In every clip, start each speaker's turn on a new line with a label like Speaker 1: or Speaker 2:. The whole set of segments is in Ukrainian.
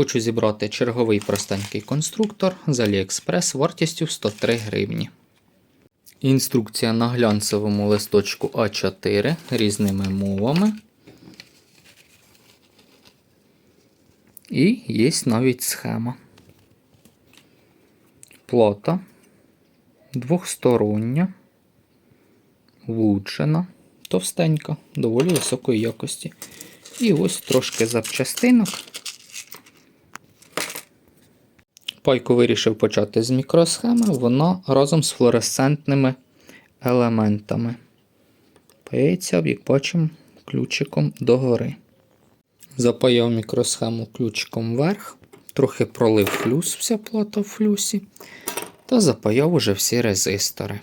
Speaker 1: Хочу зібрати черговий простенький конструктор з AliExpress вартістю 103 гривні. Інструкція на глянцевому листочку А4 різними мовами. І є навіть схема. Плата двохстороння, влучена, товстенька, доволі високої якості. І ось трошки запчастинок. Пайку вирішив почати з мікросхеми, вона разом з флуоресцентними елементами. Пається, як бачимо, ключиком догори. Запаяв мікросхему ключиком вверх, трохи пролив флюс, вся плата в флюсі, та запаяв уже всі резистори.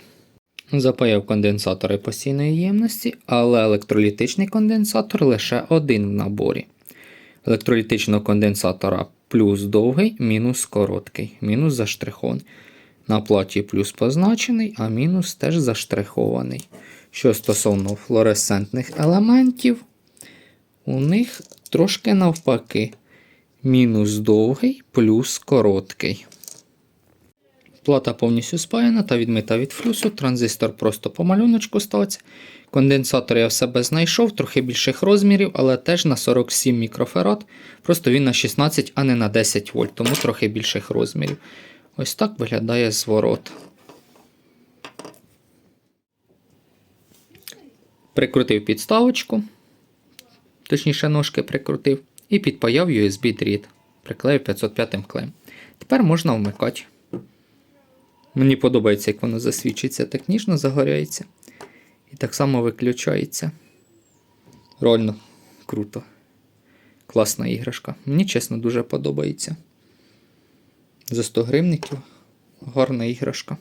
Speaker 1: Запаяв конденсатори постійної ємності, але електролітичний конденсатор лише один в наборі. Електролітичного конденсатора плюс довгий, мінус короткий, мінус заштрихований. На платі плюс позначений, а мінус теж заштрихований. Що стосовно флуоресцентних елементів, у них трошки навпаки. Мінус довгий, плюс короткий. Плата повністю спаяна та відмита від флюсу. Транзистор просто по малюночку ставиться. Конденсатор я в себе знайшов, трохи більших розмірів, але теж на 47 мікрофарад. Просто він на 16, а не на 10 вольт, тому трохи більших розмірів. Ось так виглядає зворот. Прикрутив підставочку, точніше ножки прикрутив, і підпаяв USB-дріт. Приклеїв 505 клеєм. Тепер можна вмикати. Мені подобається, як воно засвічується, так ніжно загоряється. І так само виключається. Реально круто. Класна іграшка. Мені чесно дуже подобається. За 100 гривників гарна іграшка.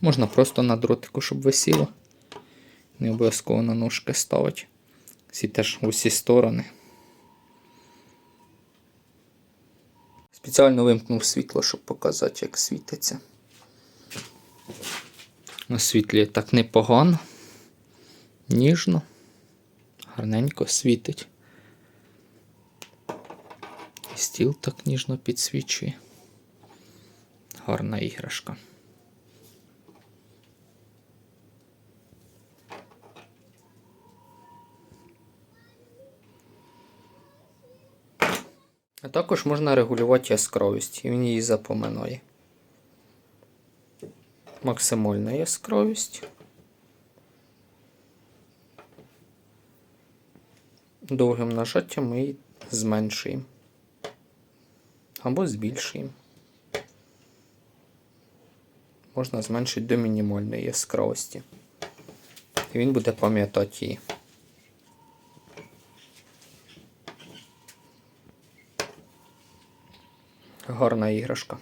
Speaker 1: Можна просто на дротику, щоб висіло. Не обов'язково на ножки ставити. Всі теж усі сторони. Спеціально вимкнув світло, щоб показати, як світиться. Освітлює так непогано, ніжно, гарненько світить. І стіл так ніжно підсвічує. Гарна іграшка. А також можна регулювати яскравість, і він її запоминає. Максимальна яскравість. Довгим нажаттям ми її зменшуємо або збільшуємо. Можна зменшити до мінімальної яскравості. І він буде пам'ятати її. Гарна іграшка.